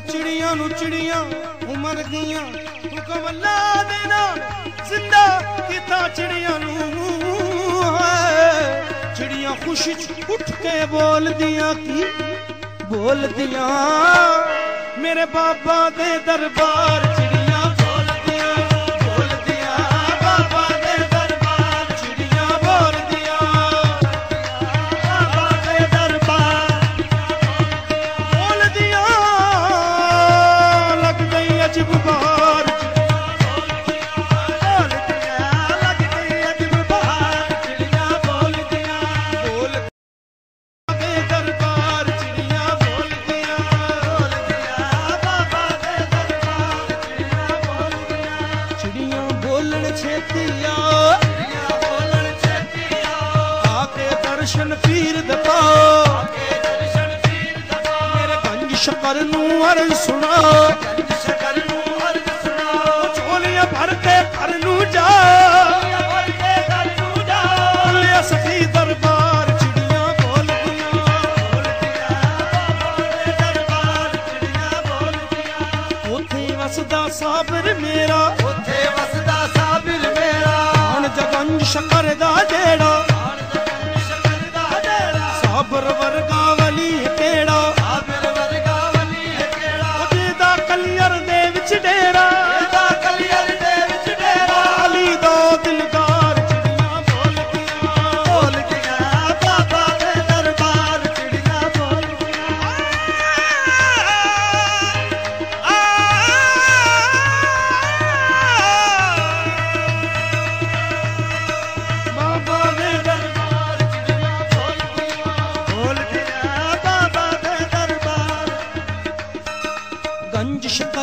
ਚਿੜੀਆਂ ਨੂੰ ਚਿੜੀਆਂ ਉਮਰ ਗਈਆਂ। ਹੁਕਮ ਅੱਲਾ ਦੇ ਨਾਲ ਜ਼ਿੰਦਾ ਕੀਤਾ ਚਿੜੀਆਂ ਨੂੰ। ਚਿੜੀਆਂ ਖੁਸ਼ੀ ਚ ਉੱਠ ਕੇ ਬੋਲਦੀਆਂ ਕੀ? ਬੋਲਦੀਆਂ, ਮੇਰੇ ਬਾਬਾ ਦੇ ਦਰਬਾਰ ਚ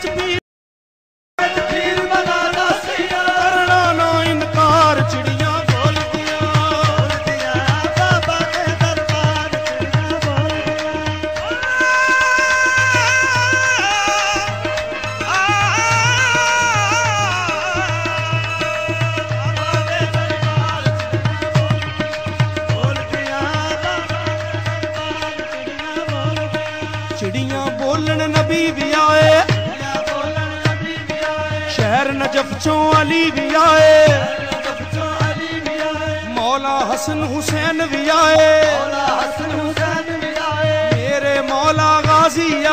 to be ਹਸਨ ਹੁਸੈਨ ਵੀ ਆਏ। ਮੌਲਾ ਹਸਨ ਹੁਸੈਨ ਵੀ ਆਏ। ਮੇਰੇ ਮੌਲਾ ਗਾਜ਼ੀ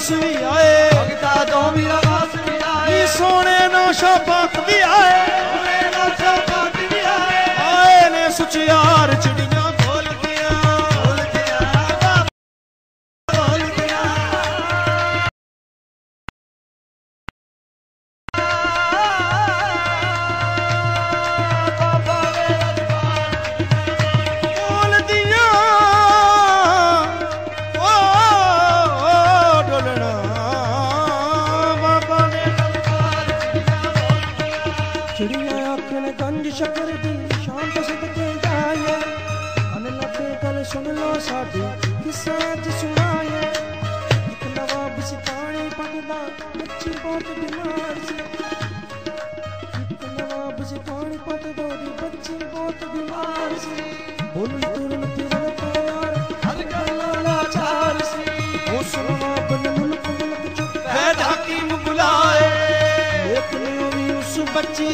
ਵਾਸ ਵੀ ਆਏ। ਭਗਤਾ ਤੋਂ ਮੇਰਾ ਵਾਸ ਵੀ ਆਏ। ਸੋਹਣੇ ਨੋਸ਼ਾ ਭਗਤ ਵੀ ਆਏ। ਪਟਦਾ ਬੱਚੀ ਬਹੁਤ ਬਿਮਾਰ ਸੀ। ਇੱਕ ਨਵਾਬ ਸੀ ਪਾਣੀ ਪਟਦਾ ਉਹਦੀ ਬੱਚੀ ਬਹੁਤ ਬਿਮਾਰ ਸੀ। ਬੋਲੀ ਤੁਰਨ ਫਿਰਨ ਤੋਂ ਯਾਰ ਹਰ ਗੱਲ ਲਾਚਾਰ ਸੀ। ਉਸ ਨੇ ਮੁਲਕ ਮੁਲਕ ਚੁੱਕ ਵੈਦ ਹਕੀਮ ਬੁਲਾਏ ਲੋਕ ਨੇ ਉਹ ਵੀ ਉਸ ਬੱਚੀ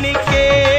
மணிக்கே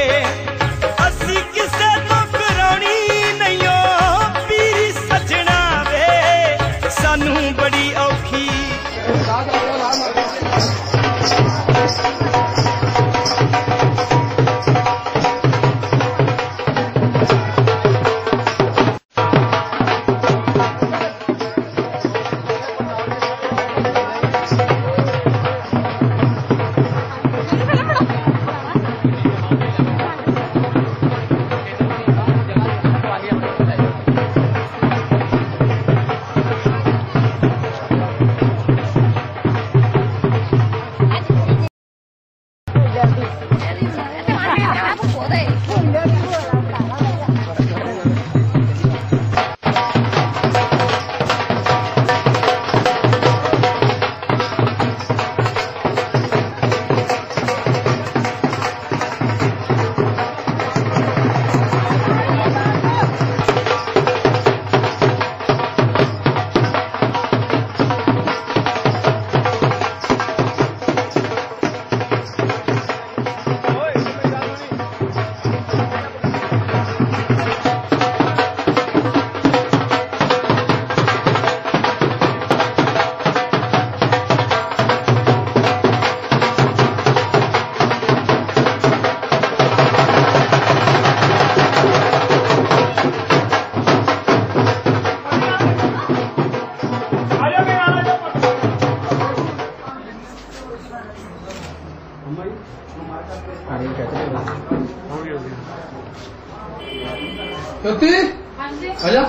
అయ్యా?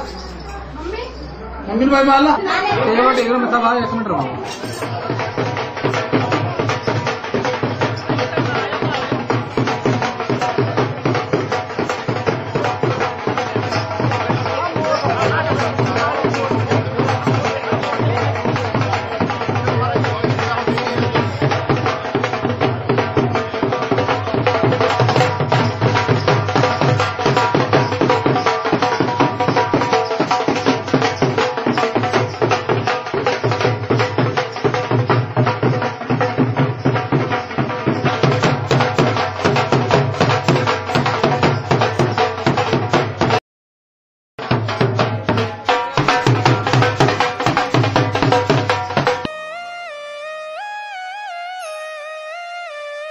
మమ్మీని పోయి మళ్ళీ ఏమంటే ఇరవై బాగా చేస్తున్నట్టు